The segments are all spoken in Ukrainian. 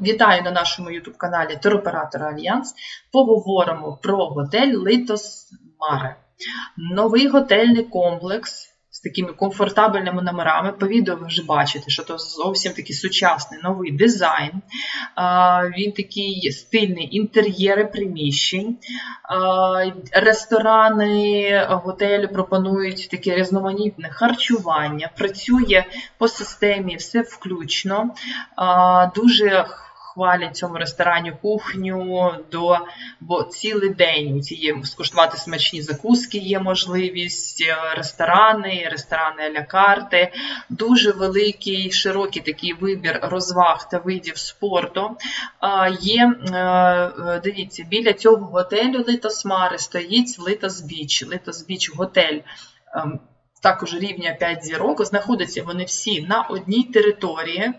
Вітаю на нашому YouTube каналі Туроператор Альянс. Поговоримо про готель Литос Маре. Новий готельний комплекс з такими комфортабельними номерами. По відео ви вже бачите, що це зовсім такий сучасний новий дизайн. Він такий стильний інтер'єри приміщень. Ресторани готелю пропонують таке різноманітне харчування. Працює по системі все включно. Дуже хвалять цьому ресторані кухню до бо цілий день ці є скуштувати смачні закуски, є можливість, е, ресторани, ресторани а-ля карти, дуже великий, широкий такий вибір розваг та видів спорту. Є, е, е, дивіться, біля цього готелю Литос Мари стоїть Литос Біч, Литос Біч готель. ем, Також рівня 5 зірок, знаходяться вони всі на одній території.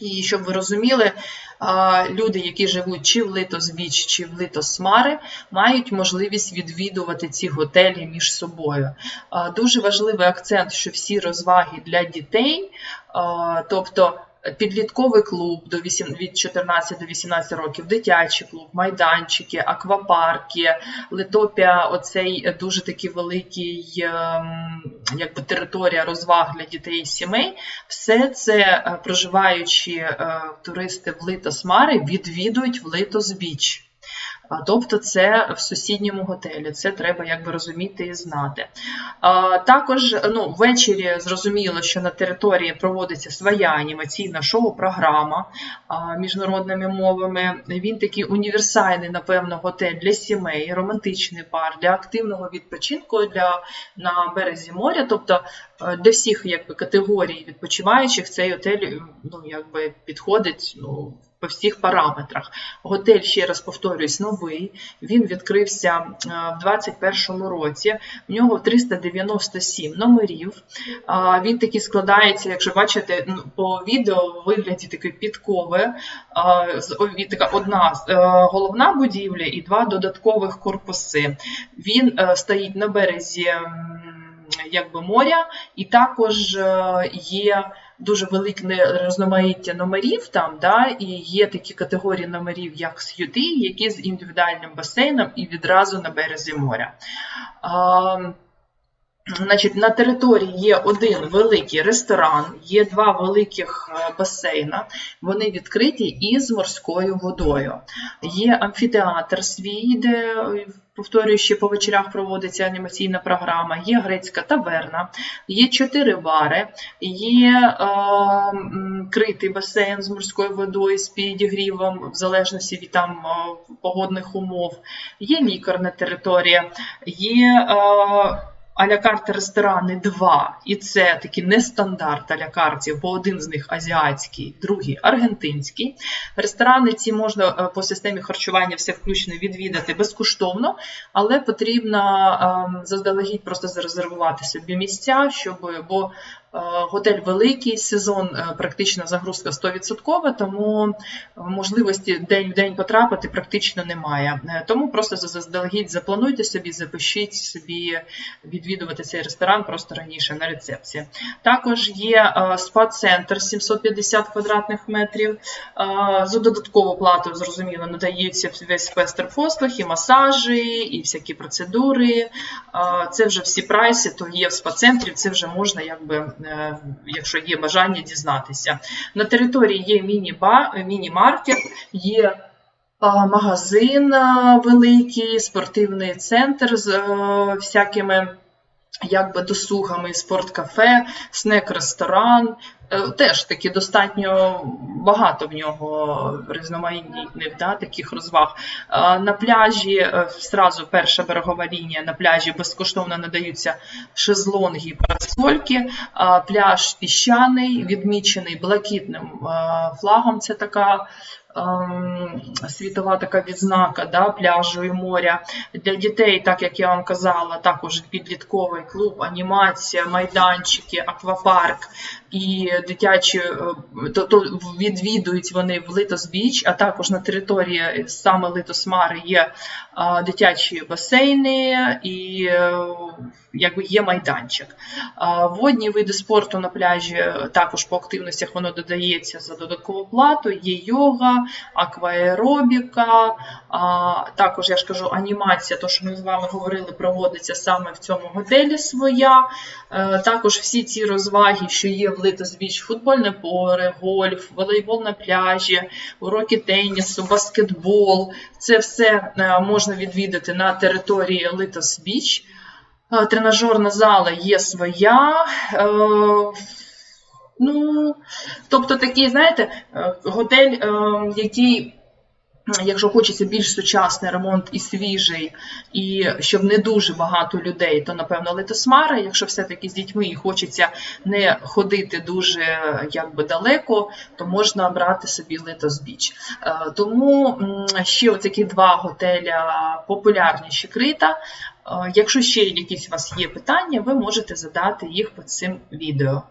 І щоб ви розуміли, люди, які живуть чи в Литос Біч, чи в Литосмари, мають можливість відвідувати ці готелі між собою. Дуже важливий акцент, що всі розваги для дітей, тобто підлітковий клуб до 8, від 14 до 18 років, дитячий клуб, майданчики, аквапарки, Литопія, оцей дуже такий великий ем, якби, територія розваг для дітей і сімей. Все це проживаючи проживаючі е, туристи в Литос Мари відвідують в Литос Біч. А, Тобто це в сусідньому готелі, це треба якби розуміти і знати. Також ну, ввечері зрозуміло, що на території проводиться своя анімаційна шоу-програма міжнародними мовами. Він такий універсальний, напевно, готель для сімей, романтичний пар, для активного відпочинку для, на березі моря. Тобто для всіх якби, категорій відпочиваючих цей готель ну, якби, підходить. Ну, по всіх параметрах. Готель, ще раз повторюсь, новий. Він відкрився е, в 2021 році. В нього 397 номерів. Він такий складається, якщо бачите, ну, по відео вигляді з- о, така одна е, головна будівля і два додаткових корпуси. Він е, стоїть на березі якби моря, і також е, є дуже велике різноманіття номерів там, да, і є такі категорії номерів, як сюди, які з індивідуальним басейном і відразу на березі моря. Значить, на території є один великий ресторан, є два великих е, басейна. Вони відкриті із морською водою. Є амфітеатр свій, де е, повторюю, ще по вечорах проводиться анімаційна програма. Є грецька таверна, є чотири бари, є е, м, критий басейн з морською водою з підігрівом, в залежності від там е, погодних умов. Є лікарна територія, є. Е, Аля карти ресторани два, і це такі не стандарт аля картів, бо один з них азіатський, другий аргентинський. Ресторани ці можна е, по системі харчування все включно відвідати безкоштовно, але потрібно ем, заздалегідь просто зарезервувати собі місця, щоб бо готель великий, сезон е, практично загрузка 100%, тому е, можливості день в день потрапити практично немає. Е, Тому просто заздалегідь заплануйте собі, запишіть собі відвідувати цей ресторан просто раніше на рецепції. Також є е, спа-центр 750 квадратних метрів. Е, За додаткову плату, зрозуміло, надається весь спектр послуг, і масажі, і всякі процедури. Е, Це вже всі прайси, то є в спа-центрі, це вже можна, якби, е, якщо є бажання дізнатися. На території є міні-маркет, є магазин великий, спортивний центр з е, всякими якби досугами, спорткафе, снек-ресторан. Е, Теж таки достатньо багато в нього різноманітних да, таких розваг. На пляжі е, зразу перша берегова лінія на пляжі безкоштовно надаються шезлонги, парасольки. Пляж піщаний, відмічений блакитним е, флагом. Це така ем, світова така відзнака да, пляжу і моря. Для дітей, так як я вам казала, також підлітковий клуб, анімація, майданчики, аквапарк і дитячі, е, то, то відвідують вони в Литос Біч, а також на території саме Литос Мари є а, дитячі басейни і е, якби є майданчик. Водні види спорту на пляжі е, також по активностях воно додається за додаткову плату. Є йога, акваеробіка, також я ж кажу, анімація, то що ми з вами говорили, проводиться саме в цьому готелі своя. Е, Також всі ці розваги, що є в Литос Біч, футбольне поле, гольф, волейбол на пляжі, уроки тенісу, баскетбол. Це все е, можна відвідати на території Литос Біч. Е, Тренажерна зала є своя. Е, Ну, тобто такий, знаєте, готель, який, якщо хочеться більш сучасний ремонт і свіжий, і щоб не дуже багато людей, то напевно Литосмара. Якщо все-таки з дітьми і хочеться не ходити дуже якби далеко, то можна брати собі Литос Біч. Е, Тому ще такі два готеля популярніші Крита. Е, Якщо ще якісь у вас є питання, ви можете задати їх під цим відео.